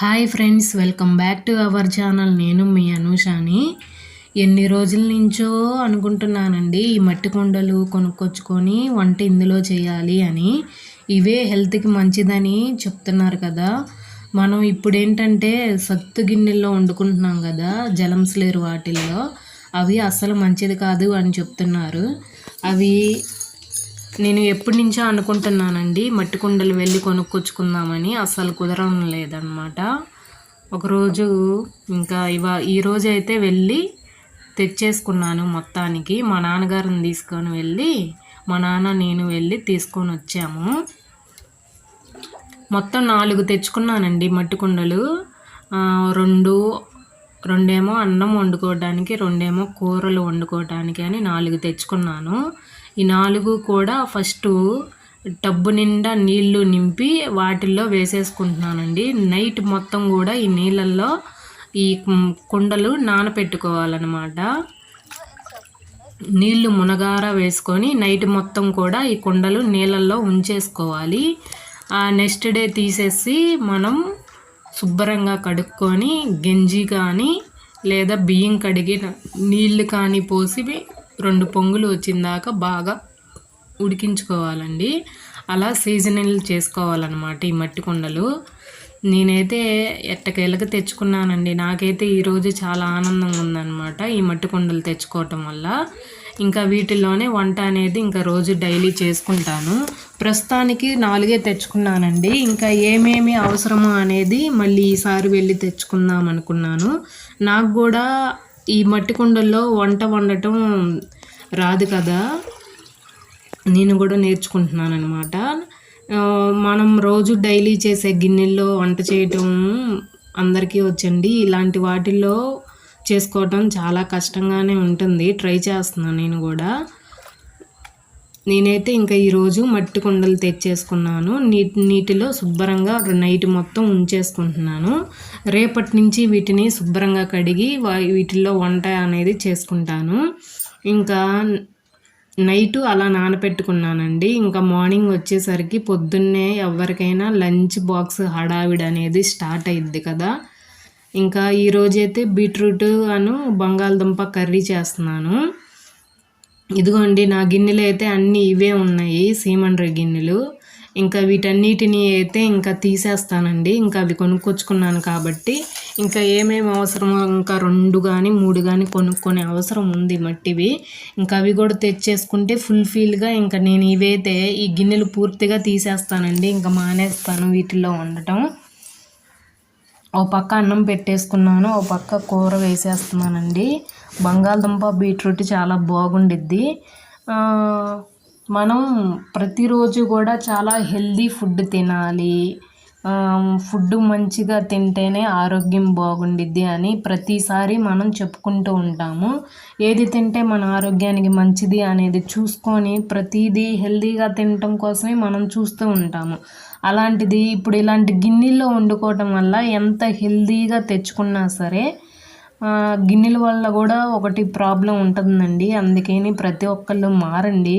Hi friends welcome back to our channel. నేను మీ అనూషాని. ఎన్ని రోజుల నుంచో అనుకుంటున్నానండి ఈ మట్టి కుండలు కొనుక్కొచ్చుకొని వంట ఇందులో చేయాలి అని. ఇవే హెల్త్కి మంచిదని చెప్తున్నారు కదా. మనం ఇప్పుడేంటంటే సత్తు గిన్నెల్లో వండుకుంటున్నాం కదా జలంస్ లేరు వాటిల్లో. అవి అస్సలు మంచిది కాదు అని చెప్తున్నారు. అవి నేను ఎప్పటి నుంచో అనుకుంటున్నానండి మట్టి కుండలు వెళ్ళి కొనుక్కొచ్చుకుందామని. అస్సలు కుదరడం లేదనమాట. ఒకరోజు ఇంకా ఇవా ఈరోజు అయితే వెళ్ళి తెచ్చేసుకున్నాను మొత్తానికి. మా నాన్నగారిని తీసుకొని వెళ్ళి మా నాన్న నేను వెళ్ళి తీసుకొని వచ్చాము. మొత్తం నాలుగు తెచ్చుకున్నానండి మట్టి కుండలు రెండు రెండేమో అన్నం వండుకోవడానికి రెండేమో కూరలు వండుకోవడానికి అని నాలుగు తెచ్చుకున్నాను. ఈ నాలుగు కూడా ఫస్ట్ టబ్బు నిండా నీళ్ళు నింపి వాటిల్లో వేసేసుకుంటున్నానండి. నైట్ మొత్తం కూడా ఈ నీళ్ళల్లో ఈ కుండలు నానపెట్టుకోవాలన్నమాట. నీళ్ళు మునగార వేసుకొని నైట్ మొత్తం కూడా ఈ కుండలు నీళ్ళల్లో ఉంచేసుకోవాలి. ఆ నెక్స్ట్ డే తీసేసి మనం శుభ్రంగా కడుక్కొని గంజి కానీ లేదా బియ్యం కడిగిన నీళ్ళు కానీ పోసి రెండు పొంగులు వచ్చిందాక బాగా ఉడికించుకోవాలండి. అలా సీజనల్ చేసుకోవాలన్నమాట ఈ మట్టి కుండలు. నేనైతే ఎట్టకేళ్ళకి తెచ్చుకున్నానండి. నాకైతే ఈరోజు చాలా ఆనందంగా ఉందన్నమాట ఈ మట్టి కుండలు తెచ్చుకోవటం వల్ల. ఇంకా వీటిల్లోనే వంట అనేది ఇంకా రోజు డైలీ చేసుకుంటాను. ప్రస్తుతానికి నాలుగే తెచ్చుకున్నానండి. ఇంకా ఏమేమి అవసరమో అనేది మళ్ళీ ఈసారి వెళ్ళి తెచ్చుకుందాం అనుకున్నాను. నాకు కూడా ఈ మట్టి కుండల్లో వంట వండటం రాదు కదా. నేను కూడా నేర్చుకుంటున్నాను అనమాట మనం రోజు డైలీ చేసే గిన్నెల్లో వంట చేయటం అందరికీ వచ్చండి. ఇలాంటి వాటిల్లో చేసుకోవటం చాలా కష్టంగానే ఉంటుంది. ట్రై చేస్తున్నాను నేను కూడా. నేనైతే ఇంకా ఈరోజు మట్టి కుండలు తెచ్చేసుకున్నాను. నీటి నీటిలో శుభ్రంగా నైట్ మొత్తం ఉంచేసుకుంటున్నాను. రేపటి నుంచి వీటిని శుభ్రంగా కడిగి వీటిల్లో వంట అనేది చేసుకుంటాను. ఇంకా నైట్ అలా నానపెట్టుకున్నానండి. ఇంకా మార్నింగ్ వచ్చేసరికి పొద్దున్నే ఎవరికైనా లంచ్ బాక్స్ హడావిడి అనేది స్టార్ట్ అయ్యిద్ది కదా. ఇంకా ఈరోజైతే బీట్రూట్ అను బంగాళదుంప కర్రీ చేస్తున్నాను. ఇదిగోండి నా గిన్నెలు అయితే అన్నీ ఇవే ఉన్నాయి సీమండ్రి గిన్నెలు. ఇంకా వీటన్నిటిని అయితే ఇంకా తీసేస్తానండి. ఇంకా అవి కొనుక్కొచ్చుకున్నాను కాబట్టి. ఇంకా ఏమేమి అవసరమో ఇంకా రెండు కానీ మూడు కానీ కొనుక్కొనే అవసరం ఉంది మట్టివి. ఇంకా అవి కూడా తెచ్చేసుకుంటే ఫుల్ఫిల్గా ఇంకా నేను ఇవైతే ఈ గిన్నెలు పూర్తిగా తీసేస్తానండి. ఇంకా మానేస్తాను వీటిల్లో ఉండటం. ఓ పక్క అన్నం పెట్టేసుకున్నాను ఓ పక్క కూర వేసేస్తున్నానండి. బంగాళదుంప బీట్రూట్ చాలా బాగుండిద్ది. మనం ప్రతిరోజు కూడా చాలా హెల్దీ ఫుడ్ తినాలి. ఫుడ్ మంచిగా తింటేనే ఆరోగ్యం బాగుండిద్ది అని ప్రతిసారి మనం చెప్పుకుంటూ ఉంటాము. ఏది తింటే మన ఆరోగ్యానికి మంచిది అనేది చూసుకొని ప్రతిదీ హెల్దీగా తినటం కోసమే మనం చూస్తూ ఉంటాము. అలాంటిది ఇప్పుడు ఇలాంటి గిన్నెల్లో వండుకోవటం వల్ల ఎంత హెల్దీగా తెచ్చుకున్నా సరే గిన్నెల వల్ల కూడా ఒకటి ప్రాబ్లం ఉంటుందండి. అందుకని ప్రతి ఒక్కళ్ళు మారండి.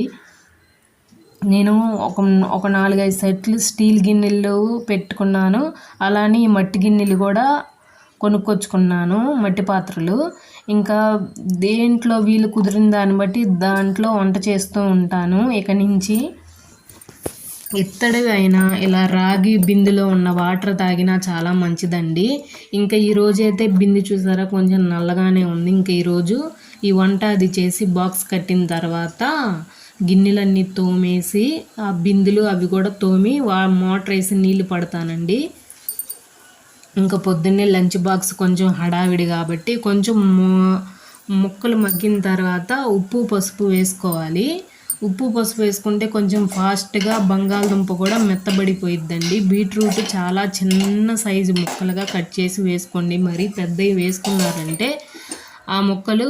నేను ఒక ఒక నాలుగైదు సెట్లు స్టీల్ గిన్నెలు పెట్టుకున్నాను. అలానే ఈ మట్టి గిన్నెలు కూడా కొనుక్కొచ్చుకున్నాను మట్టి పాత్రలు. ఇంకా దేంట్లో వీలు కుదిరిన దాన్ని బట్టి దాంట్లో వంట చేస్తూ ఉంటాను. ఇక నుంచి ఇత్తడివి ఇలా రాగి బిందులో ఉన్న వాటర్ తాగినా చాలా మంచిదండి. ఇంకా ఈరోజు అయితే బింది చూసారా కొంచెం నల్లగానే ఉంది. ఇంకా ఈరోజు ఈ వంట అది చేసి బాక్స్ కట్టిన తర్వాత గిన్నెలన్నీ తోమేసి ఆ బిందులు అవి కూడా తోమి వా మోటార్ వేసి నీళ్ళు పడతానండి. ఇంకా పొద్దున్నే లంచ్ బాక్స్ కొంచెం హడావిడి కాబట్టి కొంచెం ముక్కలు మగ్గిన తర్వాత ఉప్పు పసుపు వేసుకోవాలి. ఉప్పు పసుపు వేసుకుంటే కొంచెం ఫాస్ట్గా బంగాళదుంప కూడా మెత్తబడిపోయిద్దండి. బీట్రూట్ చాలా చిన్న సైజు ముక్కలుగా కట్ చేసి వేసుకోండి. మరీ పెద్దవి వేసుకున్నారంటే ఆ ముక్కలు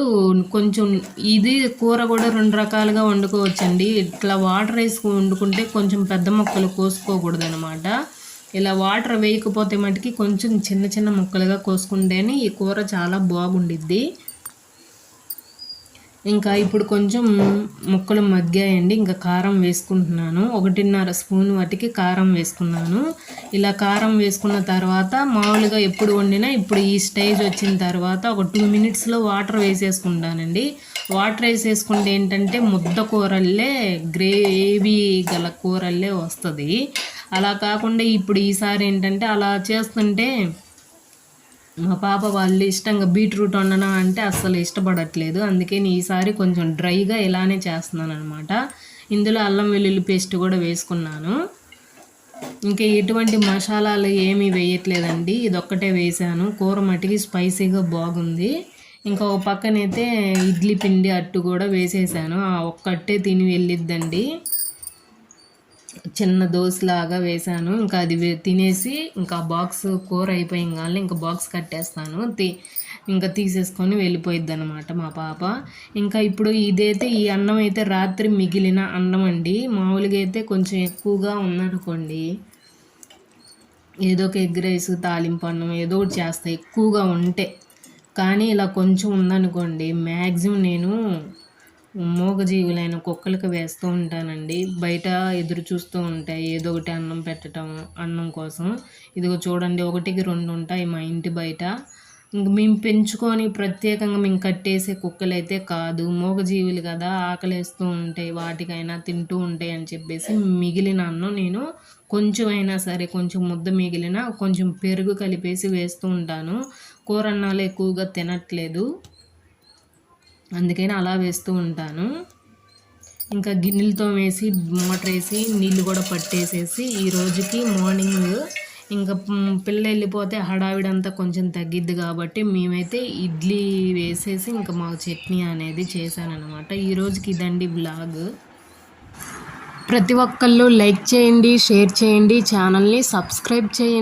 కొంచెం ఇది కూర కూడా రెండు రకాలుగా వండుకోవచ్చండి. ఇట్లా వాటర్ వేసుకుని వండుకుంటే కొంచెం పెద్ద ముక్కలు కోసుకోకూడదు అనమాట ఇలా వాటర్ వేయకపోతే మటుకి కొంచెం చిన్న చిన్న ముక్కలుగా కోసుకుంటేనే ఈ కూర చాలా బాగుండిద్ది. ఇంకా ఇప్పుడు కొంచెం ముక్కలు మగ్గాయండి. ఇంకా కారం వేసుకుంటున్నాను. ఒకటిన్నర స్పూన్ వాటికి కారం వేసుకున్నాను. ఇలా కారం వేసుకున్న తర్వాత మామూలుగా ఎప్పుడు వండినా ఇప్పుడు ఈ స్టేజ్ వచ్చిన తర్వాత ఒక టూ మినిట్స్లో వాటర్ వేసేసుకుంటానండి. వాటర్ వేసేసుకుంటే ఏంటంటే ముద్ద కూరల్లే గ్రేవీ గల కూరల్లే వస్తుంది. అలా కాకుండా ఇప్పుడు ఈసారి ఏంటంటే అలా చేస్తుంటే మా పాప వాళ్ళు ఇష్టంగా బీట్రూట్ వండనా అంటే అస్సలు ఇష్టపడట్లేదు. అందుకే నేను ఈసారి కొంచెం డ్రైగా ఇలానే చేస్తున్నాను అనమాట ఇందులో అల్లం వెల్లుల్లి పేస్ట్ కూడా వేసుకున్నాను. ఇంకా ఎటువంటి మసాలాలు ఏమీ వేయట్లేదండి. ఇదొక్కటే వేసాను. కూర మట్టికి స్పైసీగా బాగుంది. ఇంకా ఒక పక్కనైతే ఇడ్లీ పిండి అట్టు కూడా వేసేసాను. ఆ ఒక్కటే తిని వెళ్ళిద్దండి. చిన్న దోశలాగా వేసాను ఇంకా అది తినేసి ఇంకా బాక్స్ కూర అయిపోయింగానే ఇంకా బాక్స్ కట్టేస్తాను. తీ ఇంకా తీసేసుకొని వెళ్ళిపోయిద్ది అనమాట మా పాప. ఇంకా ఇప్పుడు ఇదైతే ఈ అన్నం అయితే రాత్రి మిగిలిన అన్నం అండి. మామూలుగా అయితే కొంచెం ఎక్కువగా ఉందనుకోండి. ఏదో ఒక ఎగ్ రైస్ తాలింపు అన్నం ఏదో ఒకటి చేస్తాయి ఎక్కువగా ఉంటే. కానీ ఇలా కొంచెం ఉందనుకోండి మ్యాక్సిమం నేను మూగజీవులైన కుక్కలకు వేస్తూ ఉంటానండి. బయట ఎదురు చూస్తూ ఉంటాయి. ఏదో ఒకటి అన్నం పెట్టడం అన్నం కోసం. ఇదిగో చూడండి ఒకటికి రెండు ఉంటాయి మా ఇంటి బయట. ఇంక మేము పెంచుకొని ప్రత్యేకంగా మేము కట్టేసే కుక్కలు అయితే కాదు. మూగజీవులు కదా ఆకలేస్తూ ఉంటాయి. వాటికైనా తింటూ ఉంటాయి అని చెప్పేసి మిగిలిన అన్నం నేను కొంచెం అయినా సరే కొంచెం ముద్ద మిగిలిన కొంచెం పెరుగు కలిపేసి వేస్తూ ఉంటాను. కూర అన్నాలు ఎక్కువగా తినట్లేదు. అందుకని అలా వేస్తూ ఉంటాను. ఇంకా గిన్నెలతో వేసి మోటర్ వేసి నీళ్ళు కూడా పట్టేసేసి ఈ రోజుకి మార్నింగ్ ఇంకా పిల్ల వెళ్ళిపోతే హడావిడంతా కొంచెం తగ్గిద్ది కాబట్టి మేమైతే ఇడ్లీ వేసేసి ఇంకా మాకు చట్నీ అనేది చేశానమాట ఈ రోజుకి ఇదండి బ్లాగ్. ప్రతి ఒక్కళ్ళు లైక్ చేయండి షేర్ చేయండి ఛానల్ని సబ్స్క్రైబ్ చేయండి.